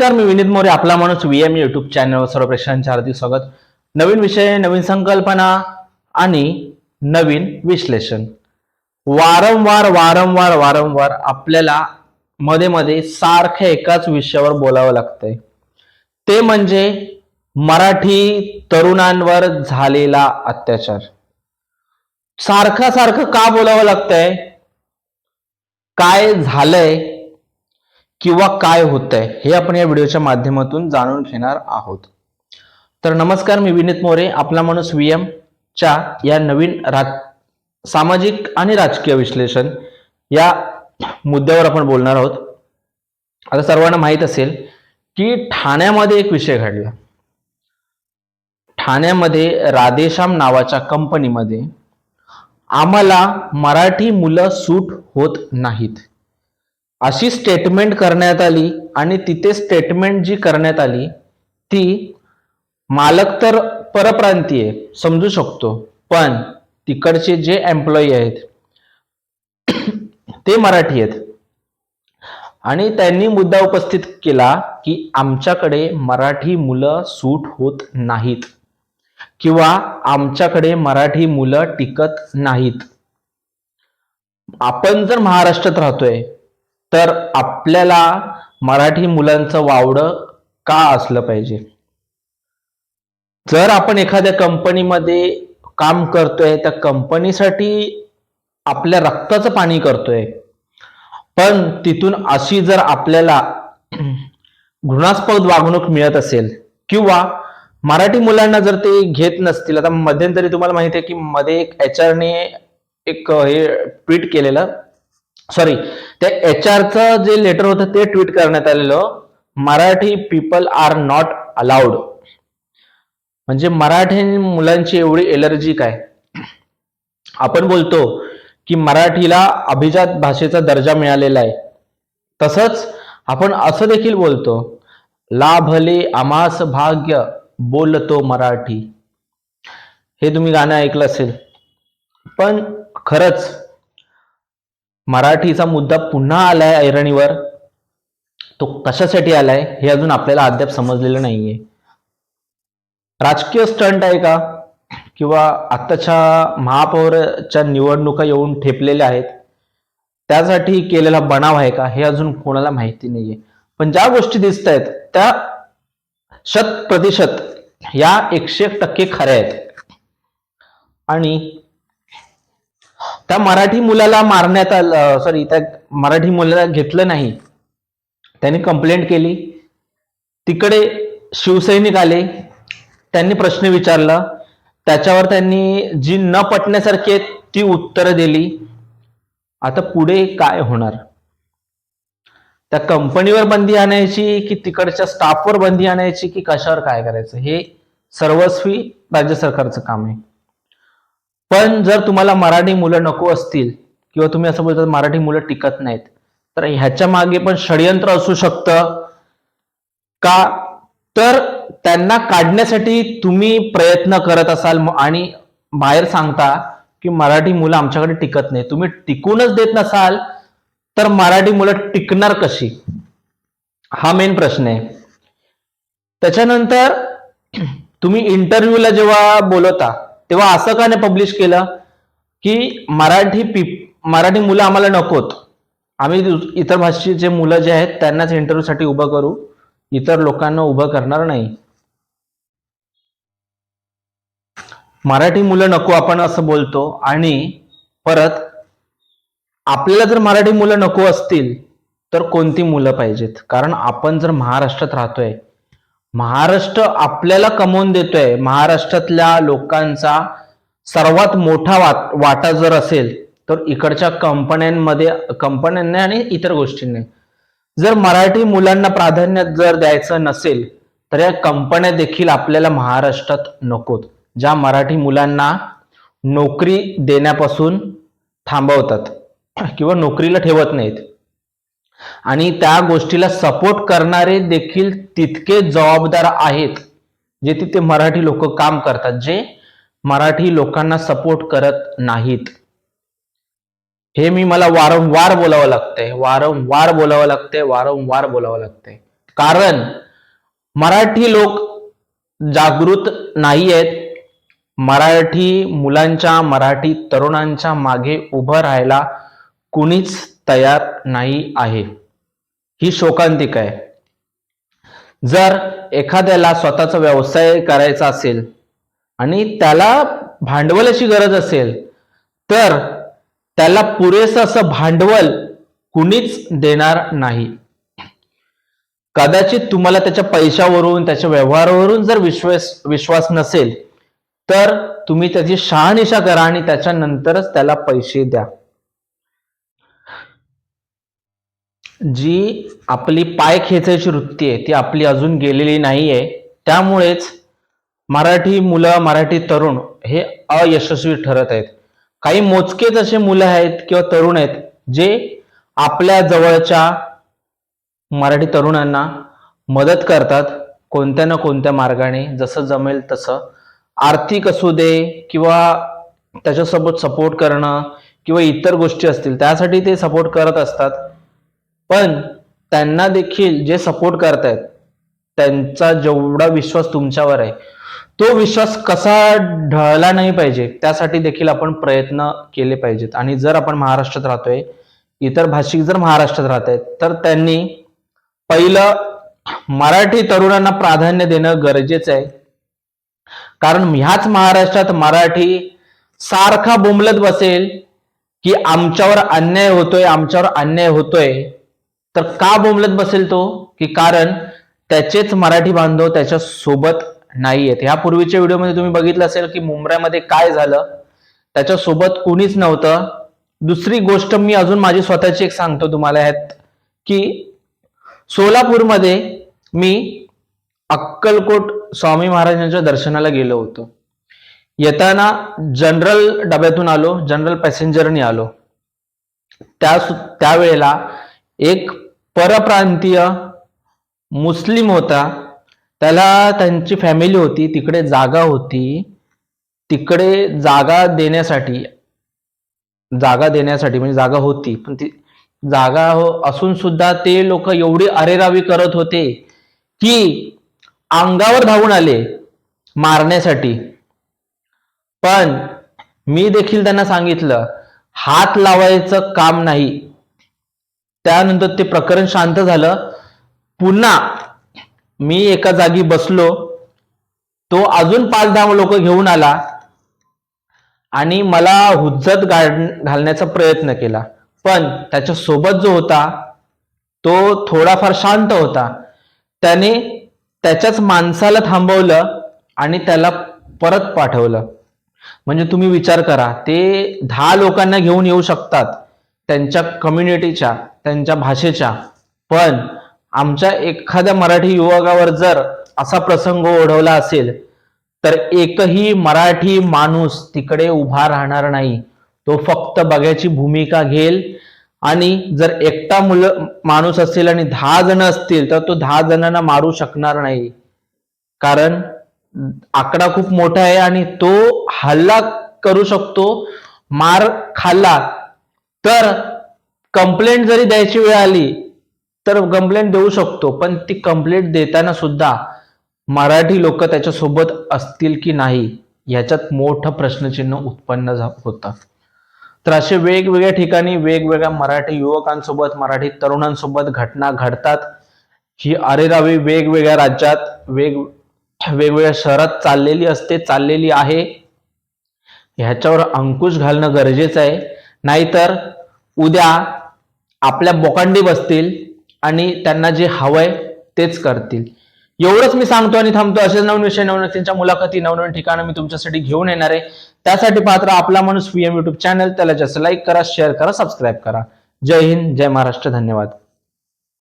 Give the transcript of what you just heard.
तर मी विनीत मोरे आपला माणूस व्ही एम युट्यूब चॅनलवर सर्व प्रेक्षकांचे हार्दिक स्वागत. नवीन विषय नवीन संकल्पना आणि नवीन विश्लेषण. वारंवार वारंवार वारंवार आपल्याला मध्ये मध्ये सारख्या एकाच विषयावर बोलावं लागतंय. ते म्हणजे मराठी तरुणांवर झालेला अत्याचार. सारखं सारखं का बोलावं लागतंय? काय झालंय? किंवा काय होतंय हे आपण या व्हिडिओच्या माध्यमातून जाणून घेणार आहोत. तर नमस्कार मी विनीत मोरे आपला माणूस व्ही च्या या नवीन राज सामाजिक आणि राजकीय विश्लेषण या मुद्द्यावर आपण बोलणार आहोत. आता सर्वांना माहीत असेल की ठाण्यामध्ये एक विषय घडला. ठाण्यामध्ये राधेश्याम नावाच्या कंपनीमध्ये आम्हाला मराठी मुलं सूट होत नाहीत. अशी स्टेटमेंट करण्यात आली आणि तिथे स्टेटमेंट जी करण्यात आली ती मालक तर परप्रांतीय समजू शकतो पण तिकडचे जे एम्प्लॉई आहेत ते मराठी आहेत. आणि त्यांनी मुद्दा उपस्थित केला की आमच्याकडे मराठी मुलं सूट होत नाहीत किंवा आमच्याकडे मराठी मुलं टिकत नाहीत. आपण जर महाराष्ट्रात राहतोय तर आपल्याला मराठी मुलांचं वावडं का असलं पाहिजे? जर आपण एखाद्या कंपनीमध्ये काम करतोय त्या कंपनीसाठी आपल्या रक्ताचं पाणी करतोय पण तिथून अशी जर आपल्याला घृणास्पद वागणूक मिळत असेल किंवा मराठी मुलांना जर ते घेत नसतील आता मध्यंतरी तुम्हाला माहिती आहे की मध्ये एक एच ने एक हे ट्विट केलेलं सॉरी त्या एच आरचं जे लेटर होतं ते ट्विट करण्यात आलेलं. Marathi people are not allowed म्हणजे मराठी मुलांची एवढी एलर्जी काय? आपण बोलतो की मराठीला अभिजात भाषेचा दर्जा मिळालेला आहे. तसंच आपण असं देखील बोलतो लाभले आमास भाग्य बोलतो मराठी. हे तुम्ही गाणं ऐकलं असेल. पण खरंच मराठीचा मुद्दा पुन्हा आलाय ऐरणीवर. तो कशासाठी आलाय हे अजून आपल्याला अद्याप समजलेलं नाहीये. राजकीय स्टंट आहे का? किंवा आत्ताच्या महापौरच्या निवडणुका येऊन ठेपलेल्या आहेत त्यासाठी केलेला बनाव आहे का? हे अजून कोणाला माहिती नाहीये. पण ज्या गोष्टी दिसत आहेत त्या शत प्रतिशत या एकशे टक्के खऱ्या आहेत. आणि त्या मराठी मुलाला मारण्यात आलं सॉरी त्या मराठी मुलाला घेतलं नाही. त्यांनी कंप्लेंट केली. तिकडे शिवसैनिक आले. त्यांनी प्रश्न विचारला. त्याच्यावर त्यांनी जी न पटण्यासारखी आहेत ती उत्तरं दिली. आता पुढे काय होणार? त्या कंपनीवर बंदी आणायची की तिकडच्या स्टाफवर बंदी आणायची की कशावर काय करायचं? हे सर्वस्वी राज्य सरकारचं काम आहे. पण जर तुम्हाला मराठी मुलं नको असतील किंवा तुम्ही असं बोलता मराठी मुलं टिकत नाहीत तर ह्याच्या मागे पण षडयंत्र असू शकतं. का? तर त्यांना काढण्यासाठी तुम्ही प्रयत्न करत असाल आणि बाहेर सांगता की मराठी मुलं आमच्याकडे टिकत नाही तुम्ही टिकूनच देत नसाल तर मराठी मुलं टिकणार कशी? हा मेन प्रश्न आहे. त्याच्यानंतर तुम्ही इंटरव्ह्यूला जेव्हा बोलवता तेव्हा असं का नाही पब्लिश केलं की मराठी पी मराठी मुलं आम्हाला नकोत. आम्ही इतर भाषेचे मुलं जे आहेत त्यांनाच इंटरव्ह्यूसाठी उभं करू. इतर लोकांना उभं करणार नाही. मराठी मुलं नको आपण असं बोलतो आणि परत आपल्याला जर मराठी मुलं नको असतील तर कोणती मुलं पाहिजेत? कारण आपण जर महाराष्ट्रात राहतोय महाराष्ट्र आपल्याला कमवून देतोय. महाराष्ट्रातल्या लोकांचा सर्वात मोठा वाट वाटा जर असेल तर इकडच्या कंपन्यांमध्ये कंपन्यांनी आणि इतर गोष्टींनी. जर मराठी मुलांना प्राधान्य जर द्यायचं नसेल तर या कंपन्या देखील आपल्याला महाराष्ट्रात नकोत. ज्या मराठी मुलांना नोकरी देण्यापासून थांबवतात किंवा नोकरीला ठेवत नाहीत. आणि त्या गोष्टीला सपोर्ट करणारे देखील तितके जबाबदार आहेत जे तिथे मराठी लोक काम करतात जे मराठी लोकांना सपोर्ट करत नाहीत. हे मी मला वारंवार बोलावं लागतंय वारंवार बोलावं लागतंय वारंवार बोलावं लागतंय. कारण मराठी लोक जागृत नाही आहेत मराठी मुलांच्या मराठी तरुणांच्या मागे उभं राहायला कुणीच तयार नाही आहे. ही शोकांतिका आहे. जर एखाद्याला स्वतःचा व्यवसाय करायचा असेल आणि त्याला भांडवलाची गरज असेल तर त्याला पुरेसं असं भांडवल कुणीच देणार नाही. कदाचित तुम्हाला त्याच्या पैशावरून त्याच्या व्यवहारावरून जर विश्वास विश्वास नसेल तर तुम्ही त्याची शहानिशा करा आणि त्याच्यानंतरच त्याला पैसे द्या. जी आपली पाय खेचायची वृत्ती आहे ती आपली अजून गेलेली नाही आहे त्यामुळेच मराठी मुलं मराठी तरुण हे अयशस्वी ठरत आहेत. काही मोजकेच असे मुलं आहेत किंवा तरुण आहेत जे आपल्या जवळच्या मराठी तरुणांना मदत करतात कोणत्या ना कोणत्या मार्गाने जसं जमेल तसं. आर्थिक असू दे किंवा त्याच्यासोबत सपोर्ट करणं किंवा इतर गोष्टी असतील त्यासाठी ते सपोर्ट करत असतात. पण त्यांना देखील जे सपोर्ट करतायत त्यांचा जेवढा विश्वास तुमच्यावर आहे तो विश्वास कसा ढळला नाही पाहिजे त्यासाठी देखील आपण प्रयत्न केले पाहिजेत. आणि जर आपण महाराष्ट्रात राहतोय इतर भाषिक जर महाराष्ट्रात राहत आहेत तर त्यांनी पहिलं मराठी तरुणांना प्राधान्य देणं गरजेचं आहे. कारण ह्याच महाराष्ट्रात मराठी सारखा बोंबलत बसेल की आमच्यावर अन्याय होतोय आमच्यावर अन्याय होतोय. तर का बोंबलत बसेल तो? की कारण त्याचेच मराठी बांधव त्याच्या सोबत नाही आहेत ह्या पूर्वीच्या व्हिडिओमध्ये तुम्ही बघितलं असेल की मुंबईमध्ये काय झालं? त्याच्या सोबत कुणीच नव्हतं. दुसरी गोष्ट मी अजून माझी स्वतःची एक सांगतो तुम्हाला ह्यात की सोलापूरमध्ये मी अक्कलकोट स्वामी महाराजांच्या दर्शनाला गेलो होतो. येताना जनरल डब्यातून आलो जनरल पॅसेंजरनी आलो. त्या त्यावेळेला एक परप्रांतीय मुस्लिम होता. त्याला त्यांची फॅमिली होती तिकडे जागा होती. तिकडे जागा देण्यासाठी जागा देण्यासाठी म्हणजे जागा होती. पण ती जागा हो- असून सुद्धा ते लोक एवढी अरेरावी करत होते की अंगावर धावून आले मारण्यासाठी. पण मी देखील त्यांना सांगितलं हात लावायचं काम नाही. त्यानंतर ते प्रकरण शांत झालं. पुन्हा मी एका जागी बसलो. तो अजून पाच दहा लोक घेऊन आला आणि मला हुज्जत घालण्याचा प्रयत्न केला. पण त्याच्या सोबत जो होता तो थोडाफार शांत होता. त्याने त्याच्याच माणसाला थांबवलं आणि त्याला परत पाठवलं. म्हणजे तुम्ही विचार करा ते दहा लोकांना घेऊन येऊ शकतात. त्यांच्या कम्युनिटीच्या त्यांच्या भाषेच्या. पण आमच्या एखाद्या मराठी युवकावर जर असा प्रसंग ओढवला असेल तर एकही मराठी माणूस तिकडे उभा राहणार नाही. तो फक्त बघायची भूमिका घेईल आणि जर एकटा मुल माणूस असेल आणि दहा जण असतील तर तो दहा जणांना मारू शकणार नाही. कारण आकडा खूप मोठा आहे आणि तो हल्ला करू शकतो. मार खाल्ला तर कंप्लेंट जरी द्यायची वेळ आली तर कंप्लेंट देऊ शकतो. पण ती कंप्लेंट देताना सुद्धा मराठी लोक त्याच्यासोबत असतील की नाही याच्यात मोठं प्रश्नचिन्ह उत्पन्न झा- होतं. तर असे वेगवेगळ्या ठिकाणी वेगवेगळ्या मराठी युवकांसोबत मराठी तरुणांसोबत घटना घडतात. ही अरेरावी वेगवेगळ्या राज्यात वेग वेगवेगळ्या शहरात चाललेली असते चाललेली आहे. ह्याच्यावर अंकुश घालणं गरजेचं आहे. नाहीतर उद्या आपल्या बोकांडी बसतील आणि त्यांना जे हवंय तेच करतील. एवढंच मी सांगतो आणि थांबतो. असेच नवीन विषय नवीन व्यक्तींच्या मुलाखती नवनवीन ठिकाणं मी तुमच्यासाठी घेऊन येणार आहे. त्यासाठी पात्र आपला माणूस व्हीएम युट्यूब चॅनल त्याला जास्त लाईक करा शेअर करा सबस्क्राईब करा. जय हिंद जय महाराष्ट्र. धन्यवाद.